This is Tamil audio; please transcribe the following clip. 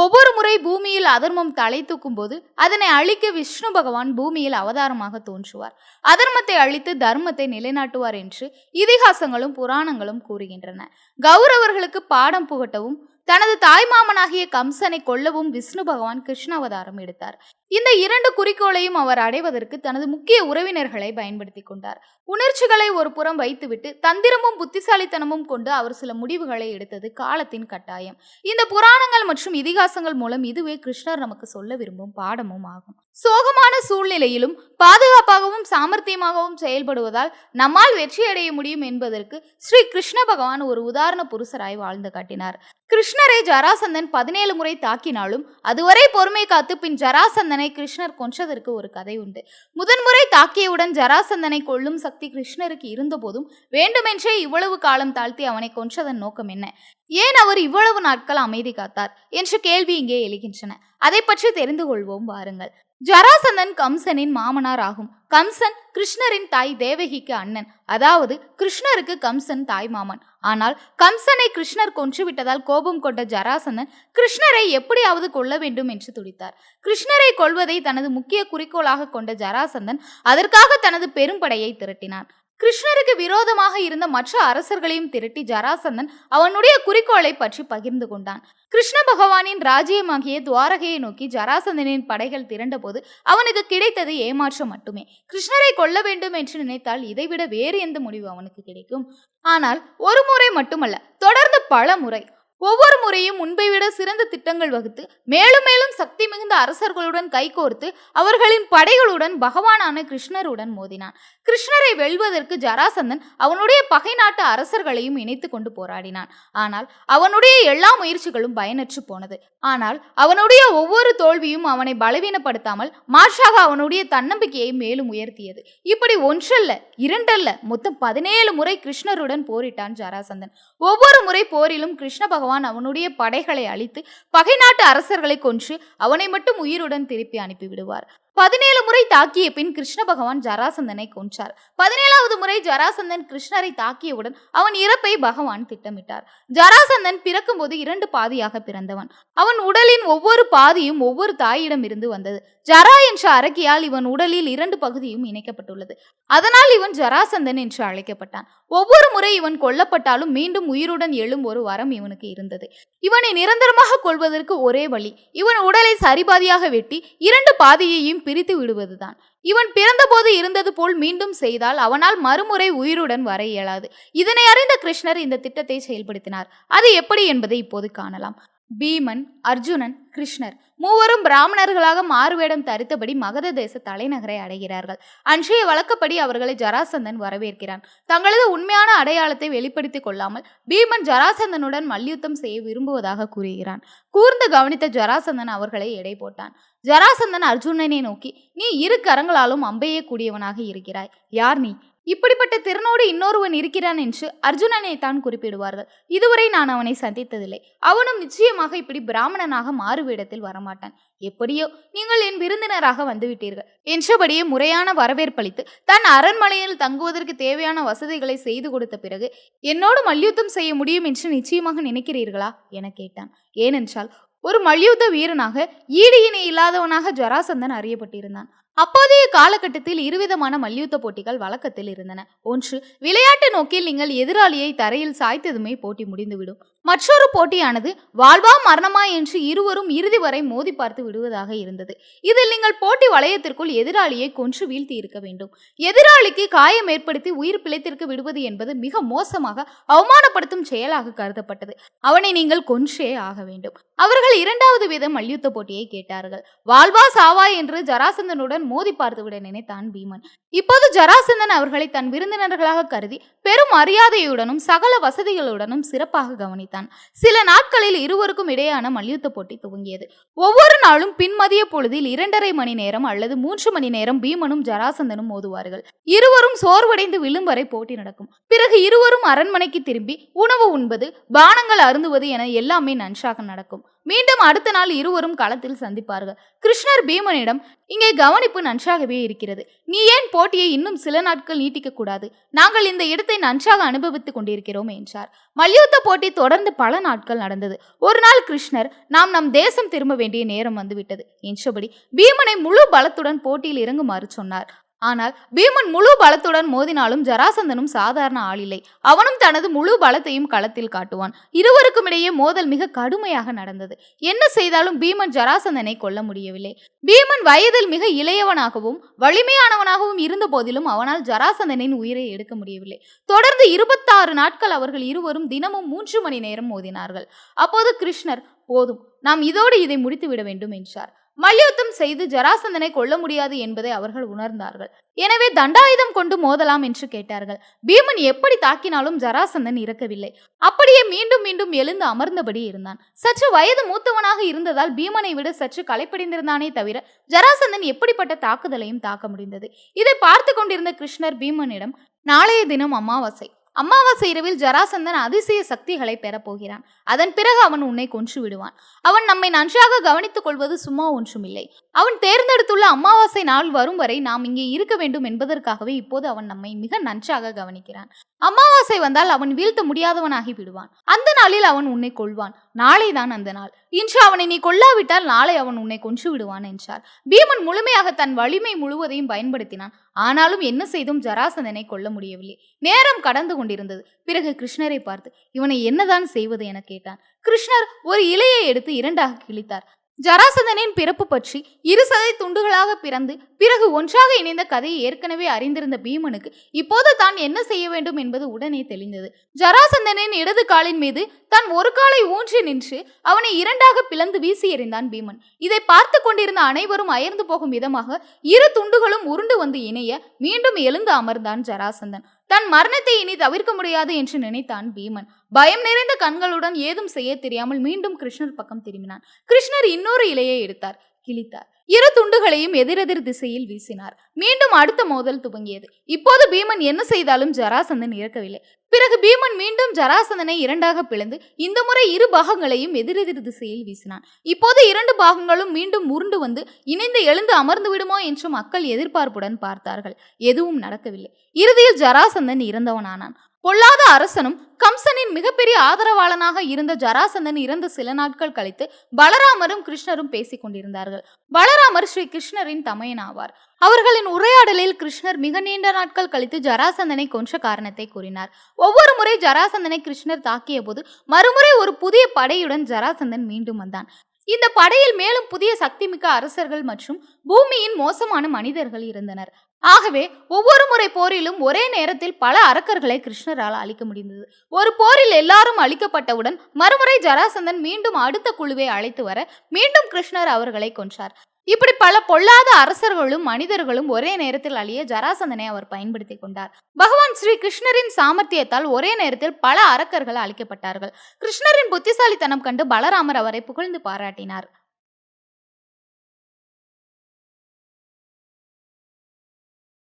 ஒவ்வொரு முறை பூமியில் அதர்மம் தலை தூக்கும் போது அதனை அழிக்க விஷ்ணு பகவான் பூமியில் அவதாரமாக தோன்றுவார். அதர்மத்தை அழித்து தர்மத்தை நிலைநாட்டுவார் என்று இதிகாசங்களும் புராணங்களும் கூறுகின்றன. கௌரவர்களுக்கு பாடம் புகட்டவும் தனது தாய் மாமனாகிய கம்சனை கொல்லவும் விஷ்ணு பகவான் கிருஷ்ணாவதாரம் எடுத்தார். இந்த இரண்டு குறிக்கோளையும் அவர் அடைவதற்கு தனது முக்கிய உறவினர்களை பயன்படுத்தி கொண்டார். உணர்ச்சிகளை ஒரு புறம் வைத்துவிட்டு தந்திரமும் புத்திசாலித்தனமும் கொண்டு அவர் சில முடிவுகளை எடுத்தது காலத்தின் கட்டாயம். இந்த புராணங்கள் மற்றும் இதிகாசங்கள் மூலம் இதுவே கிருஷ்ணர் நமக்கு சொல்ல விரும்பும் பாடமும் ஆகும். சோகமான சூழ்நிலையிலும் பாதுகாப்பாகவும் சாமர்த்தியமாகவும் செயல்படுவதால் நம்மால் வெற்றியடைய முடியும் என்பதற்கு ஸ்ரீ கிருஷ்ண பகவான் ஒரு உதாரண புருஷராய் வாழ்ந்து காட்டினார். கிருஷ்ண கிருஷ்ணரை ஜராசந்தன் பதினேழு முறை தாக்கினாலும் அதுவரை பொறுமை காத்து பின் ஜராசந்தனை கிருஷ்ணர் கொன்றதற்கு ஒரு கதை உண்டு. முதன்முறை தாக்கியவுடன் ஜராசந்தனை கொல்லும் சக்தி கிருஷ்ணருக்கு இருந்தபோதும் வேண்டுமென்றே இவ்வளவு காலம் தாழ்த்தி அவனை கொன்றதன் நோக்கம் என்ன? ஏன் அவர் இவ்வளவு நாட்கள் அமைதி காத்தார்? என்ற கேள்வி இங்கே எழுகின்றன. அதை பற்றி தெரிந்து கொள்வோம் வாருங்கள். ஜராசந்தன் கம்சனின் மாமனார் ஆகும். கம்சன் கிருஷ்ணரின் தாய் தேவகிக்கு அண்ணன். அதாவது கிருஷ்ணருக்கு கம்சன் தாய் மாமன். ஆனால் கம்சனை கிருஷ்ணர் கொன்றுவிட்டதால் கோபம் கொண்ட ஜராசந்தன் கிருஷ்ணரை எப்படியாவது கொல்ல வேண்டும் என்று துடித்தார். கிருஷ்ணரை கொல்வதை தனது முக்கிய குறிக்கோளாக கொண்ட ஜராசந்தன் அதற்காக தனது பெரும்படையை திரட்டினான். கிருஷ்ணருக்கு விரோதமாக இருந்த மற்ற அரசர்களையும் திரட்டி ஜராசந்தன் அவனுடைய குறிக்கோளை பற்றி பகிர்ந்து கொண்டான். கிருஷ்ண பகவானின் ராஜ்யமாகிய துவாரகையை நோக்கி ஜராசந்தனின் படைகள் திரண்டபோது அவனுக்கு கிடைத்தது ஏமாற்றம் மட்டுமே. கிருஷ்ணரை கொல்ல வேண்டும் என்று நினைத்தால் இதைவிட வேறு எந்த முடிவு அவனுக்கு கிடைக்கும்? ஆனால் ஒரு முறை மட்டுமல்ல தொடர்ந்து பல முறை ஒவ்வொரு முறையும் முன்பை விட சிறந்த திட்டங்கள் வகுத்து மேலும் மேலும் சக்தி மிகுந்த அரசர்களுடன் கைகோர்த்து அவர்களின் படைகளுடன் பகவானான கிருஷ்ணருடன் மோதினான். கிருஷ்ணரை வெல்வதற்கு ஜராசந்தன் அவனுடைய பகை நாட்டு அரசர்களையும் இணைத்து கொண்டு போராடினான். ஆனால் அவனுடைய எல்லா முயற்சிகளும் பயனற்று போனது. ஆனால் அவனுடைய ஒவ்வொரு தோல்வியும் அவனை பலவீனப்படுத்தாமல் மாற்றாக அவனுடைய தன்னம்பிக்கையை மேலும் உயர்த்தியது. இப்படி ஒன்றல்ல இரண்டல்ல மொத்தம் பதினேழு முறை கிருஷ்ணருடன் போரிட்டான் ஜராசந்தன். ஒவ்வொரு முறை போரிலும் கிருஷ்ண பகவான் அவனுடைய படைகளை அழித்து பகை நாட்டு அரசர்களை கொன்று அவனை மட்டும் உயிருடன் திருப்பி அனுப்பிவிடுவார் பதினேழு முறை தாக்கிய பின் கிருஷ்ண பகவான் ஜராசந்தனை கொன்றார். பதினேழாவது முறை ஜராசந்தன் கிருஷ்ணரை தாக்கியவுடன் அவன் இறப்பை பகவான் திட்டமிட்டார். ஜராசந்தன் பிறக்கும்போது இரண்டு பாதியாக பிறந்தவன். அவன் உடலின் ஒவ்வொரு பாதியும் ஒவ்வொரு தாயிடம் இருந்து வந்தது. ஜரா என்ற அரக்கியால் இவன் உடலில் இரண்டு பகுதியும் இணைக்கப்பட்டுள்ளது. அதனால் இவன் ஜராசந்தன் என்று அழைக்கப்பட்டான். ஒவ்வொரு முறை இவன் கொல்லப்பட்டாலும் மீண்டும் உயிருடன் எழும் ஒரு வரம் இவனுக்கு இருந்தது. இவனை நிரந்தரமாக கொள்வதற்கு ஒரே வழி இவன் உடலை சரிபாதியாக வெட்டி இரண்டு பாதியையும் பிரித்து விடுவதுதான். இவன் பிறந்தபோது இருந்தது போல் மீண்டும் செய்தால் அவனால் மறுமுறை உயிருடன் வர இயலாது. இதனை அறிந்த கிருஷ்ணர் இந்த திட்டத்தை செயல்படுத்தினார். அது எப்படி என்பதை இப்போது காணலாம். பீமன் அர்ஜுனன் கிருஷ்ணர் மூவரும் பிராமணர்களாக மாறுவேடம் தரித்தபடி மகத தேச தலைநகரை அடைகிறார்கள். அன்றைய வழக்கப்படி அவர்களை ஜராசந்தன் வரவேற்கிறான். தங்களது உண்மையான அடையாளத்தை வெளிப்படுத்திக் கொள்ளாமல் பீமன் ஜராசந்தனுடன் மல்யுத்தம் செய்ய விரும்புவதாக கூறுகிறான். கூர்ந்து கவனித்த ஜராசந்தன் அவர்களை எடை போட்டான். ஜராசந்தன் அர்ஜுனனை நோக்கி நீ இரு கரங்களாலும் அம்பையே கூடியவனாக இருக்கிறாய். யார் நீ? இப்படிப்பட்ட திறனோடு இன்னொருவன் இருக்கிறான் என்று அர்ஜுனனை தான் குறிப்பிடுவார்கள். இதுவரை நான் அவனை சந்தித்ததில்லை. அவனும் நிச்சயமாக இப்படி பிராமணனாக மாறுவிடத்தில் வரமாட்டான். எப்படியோ நீங்கள் என் விருந்தினராக வந்துவிட்டீர்கள். என்றபடியே முறையான வரவேற்பளித்து தன் அரண்மனையில் தங்குவதற்கு தேவையான வசதிகளை செய்து கொடுத்த பிறகு என்னோடு மல்யுத்தம் செய்ய முடியும் என்று நிச்சயமாக நினைக்கிறீர்களா? என கேட்டான். ஏனென்றால் ஒரு மல்யுத்த வீரனாக ஈடு இணை இல்லாதவனாக ஜராசந்தன் அறியப்பட்டிருந்தான். அப்போதைய காலகட்டத்தில் இருவிதமான மல்யுத்த போட்டிகள் வழக்கத்தில் இருந்தன. ஒன்று விளையாட்டு நோக்கில் நீங்கள் எதிராளியை தரையில் சாய்த்ததுமே போட்டி முடிந்துவிடும். மற்றொரு போட்டியானது வாழ்வா மரணமா என்று இருவரும் இறுதி வரை மோதி பார்த்து விடுவதாக இருந்தது. இதில் நீங்கள் போட்டி வளையத்திற்குள் எதிராளியை கொன்று வீழ்த்தி இருக்க வேண்டும். எதிராளிக்கு காயம் ஏற்படுத்தி உயிர் பிழைத்திருக்க விடுவது என்பது மிக மோசமாக அவமானப்படுத்தும் செயலாக கருதப்பட்டது. அவனை நீங்கள் கொன்றே ஆக வேண்டும். அவர்கள் இரண்டாவது வித மல்யுத்த போட்டியை கேட்டார்கள். வாழ்வா சாவா என்று ஜராசந்தனுடன் மோதி பார்த்துவிட நினைத்தான் பீமன். இப்போது ஜராசந்தன் அவர்களை தன் விருந்தினர்களாக கருதி பெரும் மரியாதையுடனும் சகல வசதிகளுடனும் சிறப்பாக கவனித்தான். சில நாட்களில் இருவருக்கும் இடையான மல்யுத்த போட்டி துவங்கியது. ஒவ்வொரு நாளும் பின்மதிய பொழுதில் இரண்டரை மணி நேரம் அல்லது மூன்று மணி நேரம் பீமனும் ஜராசந்தனும் மோதுவார்கள். இருவரும் சோர்வடைந்து விழும் வரை போட்டி நடக்கும். பிறகு இருவரும் அரண்மனைக்கு திரும்பி உணவு உண்பது பானங்கள் அருந்துவது என எல்லாமே நன்றாக நடக்கும். மீண்டும் அடுத்த நாள் இருவரும் களத்தில் சந்திப்பார்கள். கிருஷ்ணர் பீமனிடம் இங்கே கவனிப்பு நன்றாகவே இருக்கிறது. நீ ஏன் போட்டியை இன்னும் சில நாட்கள் நீட்டிக்க கூடாது? நாங்கள் இந்த இடத்தை நன்றாக அனுபவித்துக் கொண்டிருக்கிறோம் என்றார். மல்யுத்த போட்டி தொடர்ந்து பல நாட்கள் நடந்தது. ஒரு நாள் கிருஷ்ணர் நாம் நம் தேசம் திரும்ப வேண்டிய நேரம் வந்துவிட்டது என்றபடி பீமனை முழு பலத்துடன் போட்டியில் இறங்குமாறு சொன்னார். ஆனால் பீமன் முழு பலத்துடன் மோதினாலும் ஜராசந்தனும் சாதாரண ஆளில்லை. அவனும் தனது முழு பலத்தையும் களத்தில் காட்டுவான். இருவருக்கும் இடையே மோதல் மிக கடுமையாக நடந்தது. என்ன செய்தாலும் பீமன் ஜராசந்தனை கொல்ல முடியவில்லை. பீமன் வயதில் மிக இளையவனாகவும் வலிமையானவனாகவும் இருந்த போதிலும் அவனால் ஜராசந்தனின் உயிரை எடுக்க முடியவில்லை. தொடர்ந்து இருபத்தாறு நாட்கள் அவர்கள் இருவரும் தினமும் மூன்று மணி நேரம் மோதினார்கள். அப்போது கிருஷ்ணர் போதும் நாம் இதோடு இதை முடித்து விட வேண்டும் என்றார். மல்யுத்தம் செய்து ஜராசந்தனை கொல்ல முடியாது என்பதை அவர்கள் உணர்ந்தார்கள். எனவே தண்டாயுதம் கொண்டு மோதலாம் என்று கேட்டார்கள். பீமன் எப்படி தாக்கினாலும் ஜராசந்தன் இறக்கவில்லை. அப்படியே மீண்டும் மீண்டும் எழுந்து அமர்ந்தபடி இருந்தான். சற்று வயது மூத்தவனாக இருந்ததால் பீமனை விட சற்று களைப்படைந்திருந்தானே தவிர ஜராசந்தன் எப்படிப்பட்ட தாக்குதலையும் தாக்க முடிந்தது. இதை பார்த்து கொண்டிருந்த கிருஷ்ணர் பீமனிடம் நாளைய தினம் அமாவாசை. அமாவாசை இரவில் ஜராசந்தன் அதிசய சக்திகளை பெறப்போகிறான். அதன் பிறகு அவன் உன்னை கொன்று விடுவான். அவன் நம்மை நன்றாக கவனித்துக் கொள்வது சும்மா ஒன்றுமில்லை. அவன் தேர்ந்தெடுத்துள்ள அமாவாசை நாள் வரும் வரை நாம் இங்கே இருக்க வேண்டும் என்பதற்காகவே இப்போது அவன் நம்மை மிக நன்றாக கவனிக்கிறான். அமாவாசை வந்தால் அவன் வீழ்த்த முடியாதவனாகி விடுவான். அந்த நாளில் அவன் உன்னை கொள்வான் நாளைதான் அந்த நாள். இன்று அவனை நீ கொல்லாவிட்டால் நாளை அவன் உன்னை கொன்று விடுவான் என்றார். பீமன் முழுமையாக தன் வலிமை முழுவதையும் பயன்படுத்தினான். ஆனாலும் என்ன செய்தும் ஜராசந்தனை கொல்ல முடியவில்லை. நேரம் கடந்து கொண்டிருந்தது. பிறகு கிருஷ்ணரை பார்த்து இவனை என்னதான் செய்வது? என கேட்டான். கிருஷ்ணர் ஒரு இலையை எடுத்து இரண்டாக கிழித்தார். ஜராசந்தனின் பிறப்பு பற்றி இரு சதை துண்டுகளாக பிறந்து பிறகு ஒன்றாக இணைந்த கதையை ஏற்கனவே அறிந்திருந்த பீமனுக்கு இப்போது தான் என்ன செய்ய வேண்டும் என்பது உடனே தெளிந்தது. ஜராசந்தனின் இடது காலின் மீது தான் ஒரு காலை ஊன்றி நின்று அவனை இரண்டாக பிளந்து வீசி எறிந்தான் பீமன். இதை பார்த்து கொண்டிருந்த அனைவரும் அயர்ந்து போகும் விதமாக இரு துண்டுகளும் உருண்டு வந்து இணைய மீண்டும் எழுந்து அமர்ந்தான் ஜராசந்தன். தன் மரணத்தை இனி தவிர்க்க முடியாது என்று நினைத்தான் பீமன். பயம் நிறைந்த கண்களுடன் ஏதும் செய்ய தெரியாமல் மீண்டும் கிருஷ்ணர் பக்கம் திரும்பினான். கிருஷ்ணர் இன்னொரு இலையை எடுத்தார் கிழித்தார். இரு துண்டுகளையும் எதிரெதிர் திசையில் வீசினார். மீண்டும் அடுத்த மோதல் துவங்கியது. இப்போது பீமன் என்ன செய்தாலும் ஜராசந்தன் இறக்கவில்லை. பிறகு பீமன் மீண்டும் ஜராசந்தனை இரண்டாக பிளந்து இந்த முறை இரு பாகங்களையும் எதிரெதிர் திசையில் வீசினான். இப்போது இரண்டு பாகங்களும் மீண்டும் உருண்டு வந்து இணைந்து எழுந்து அமர்ந்து விடுமோ என்று மக்கள் எதிர்பார்ப்புடன் பார்த்தார்கள். எதுவும் நடக்கவில்லை. இறுதியில் ஜராசந்தன் இறந்தவனானான். பொல்லாத அரசனும் கம்சனின் மிகப்பெரிய ஆதரவாளனாக இருந்த ஜராசந்தன் இறந்த சில நாட்கள் கழித்து பலராமரும் கிருஷ்ணரும் பேசிக் கொண்டிருந்தார்கள். பலராமர் ஸ்ரீ கிருஷ்ணரின் தமையன் ஆவார். அவர்களின் உரையாடலில் கிருஷ்ணர் மிக நீண்ட நாட்கள் கழித்து ஜராசந்தனை கொன்ற காரணத்தை கூறினார். ஒவ்வொரு முறை ஜராசந்தனை கிருஷ்ணர் தாக்கிய போது மறுமுறை ஒரு புதிய படையுடன் ஜராசந்தன் மீண்டும் வந்தான். இந்த படையில் மேலும் புதிய சக்திமிக்க அரசர்கள் மற்றும் பூமியின் மோசமான மனிதர்கள் இருந்தனர். ஆகவே ஒவ்வொரு முறை போரிலும் ஒரே நேரத்தில் பல அரக்கர்களை கிருஷ்ணரால் அழிக்க முடிந்தது. ஒரு போரில் எல்லாரும் அழிக்கப்பட்டவுடன் மறுமுறை ஜராசந்தன் மீண்டும் அடுத்த குழுவை அழைத்து வர மீண்டும் கிருஷ்ணர் அவர்களை கொன்றார். இப்படி பல பொல்லாத அரசர்களும் மனிதர்களும் ஒரே நேரத்தில் அழிய ஜராசந்தனை அவர் பயன்படுத்தி கொண்டார். பகவான் ஸ்ரீ கிருஷ்ணரின் சாமர்த்தியத்தால் ஒரே நேரத்தில் பல அரக்கர்கள் அழிக்கப்பட்டார்கள். கிருஷ்ணரின் புத்திசாலித்தனம் கண்டு பலராமர் அவரை புகழ்ந்து பாராட்டினார்.